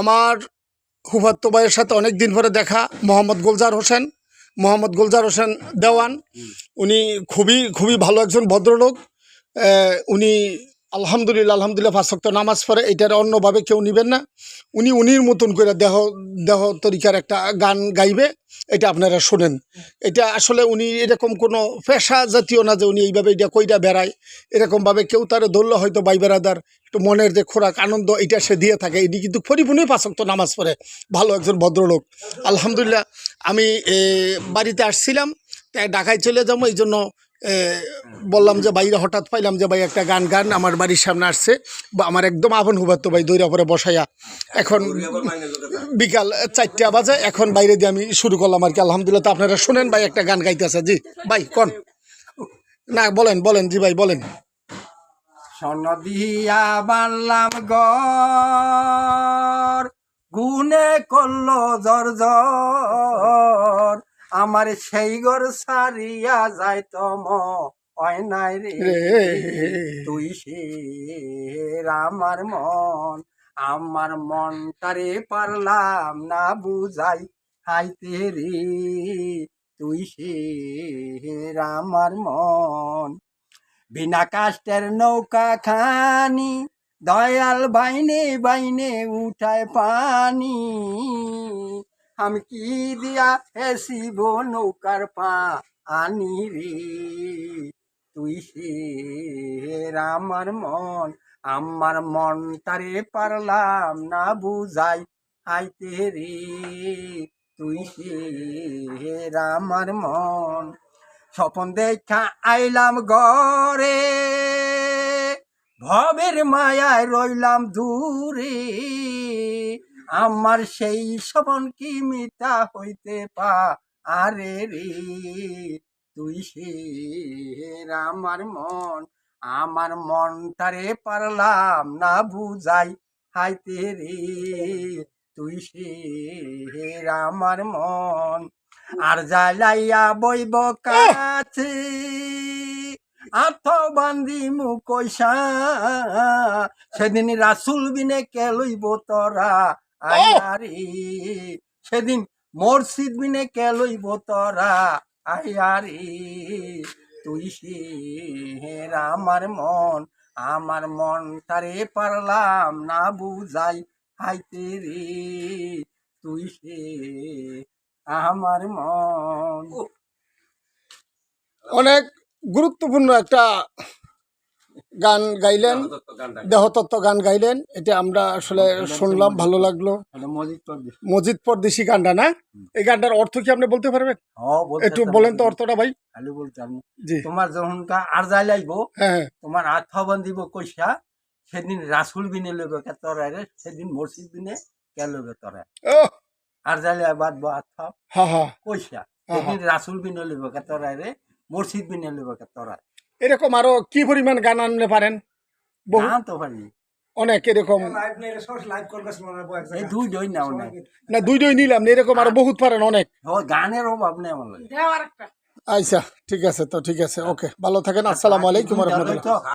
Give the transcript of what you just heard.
আমার হুফাত্তো ভাইয়ের সাথে অনেক দিন পরে দেখা মোহাম্মদ গুলজার হোসেন। মোহাম্মদ গুলজার হোসেন দেওয়ান। উনি খুবই খুবই ভালো একজন ভদ্রলোক। উনি আলহামদুলিল্লাহ আলহামদুলিল্লাহ ফাঁসক্ত নামাজ পড়ে এটার অন্যভাবে কেউ নেবেন না। উনি, উনির মতন করে দেহ দেহ তরিকার একটা গান গাইবে, এটা আপনারা শোনেন। এটা আসলে উনি এরকম কোনো পেশা জাতীয় না যে উনি এইভাবে এটা কইটা বেড়ায়। এরকমভাবে কেউ তার ধরলে হয়তো ভাই বেড়াদার একটু মনের যে খোরাক, আনন্দ, এটা সে দিয়ে থাকে। এটি কিন্তু পরিপূর্ণ পাঁচক্ত নামাজ পড়ে, ভালো একজন ভদ্রলোক। আলহামদুলিল্লাহ, আমি বাড়িতে আসছিলাম, তাই ঢাকায় চলে যাব এই জন্য বললাম যে বাইরে হঠাৎ পাইলাম যে ভাই একটা গান গান আমার বাড়ির সামনে আসছে। বা আমার একদম আপন হুবাত্ত ভাই দৈরা পরে বসাইয়া। এখন বিকাল চারটা বাজে এখন বাইরে দিয়ে আমি শুরু করলাম আর কি। আলহামদুলিল্লাহ তো আপনারা শুনেন ভাই একটা গান গাইতেছে। জি ভাই কোন? না বলেন বলেন জি ভাই বলেন। সনদিয়া বানলাম গর গুনে করল জর জর আমার সেই ঘর সারিয়া যাই তম হয় নাই রে। রে। তুই সে আমার মন আমার মনটারে পারলাম না বুঝাই হাইতে রে। তুই সে আমার মন। বিনা কাষ্টের নৌকা খানি দয়াল বাইনে বাইনে উঠায় পানি। আমি কি দিয়া হেসিব নৌকার পা আনি রে। তুই সে আমার মন আমার মন তারে পারলাম না বুঝাই আইতে রে। তুই সে আমার মন, স্বপন দেখা আইলাম গরে ভবের মায়ায় রইলাম দূরে। আমার সেই স্বপন কি মিতা হইতে পা? আরে রে, তুই সে আমার মন, আমার মনটারে পারলাম না বুঝাই। হাইতে রে, তুই সে আমার মন, আর জ্বালাইয়া বইব কাছে। আথ বান্দি মুকইসা সেদিন রাসুল বিনে কে লইব তোরা? আয়ারি সেদিন মসজিদ বিনে কে লইব তোরা আয়ারি তুই সে আমার মন আমার মন তারে পারলাম না বুঝাই। হাইতে রে তুই সে আমার মন। অনেক গুরুত্বপূর্ণ একটা গান গাইলেন দেহতত্ত্ব গান গাইলেন। এটা আমরা আসলে শুনলাম ভালো লাগল। মজিদ পরদেশি। গানটা না? এই গানটার অর্থ কি আপনি বলতে পারবেন? একটু বলেন তো অর্থটা ভাই। তোমার যখন আর যাই লাগব হ্যাঁ হ্যাঁ। তোমার আর্থ বান্ধিব কইসা সেদিন রাসুল বিনে লইবে কে রে সেদিন মসজিদ বিনে কে লইবে তোরা আর। যাইলে হা হা। কইসা সেদিন রাসুল বিনে লইবে কে তোরা রে মসজিদ বিনে লইবে কে তোরা এরকম আরও কি পরিমাণ গান আনতে পারেন? বহু তো পারি অনেক এরকম। এই দুই জয় না। দুইটাই নিলাম এরকম আরও বহুত পারেন অনেক। গানের অভাব নেই আমার আচ্ছা ঠিক আছে তো ঠিক আছে ওকে। ভালো থাকেন আসসালামু আলাইকুম রহমতুল্লাহ।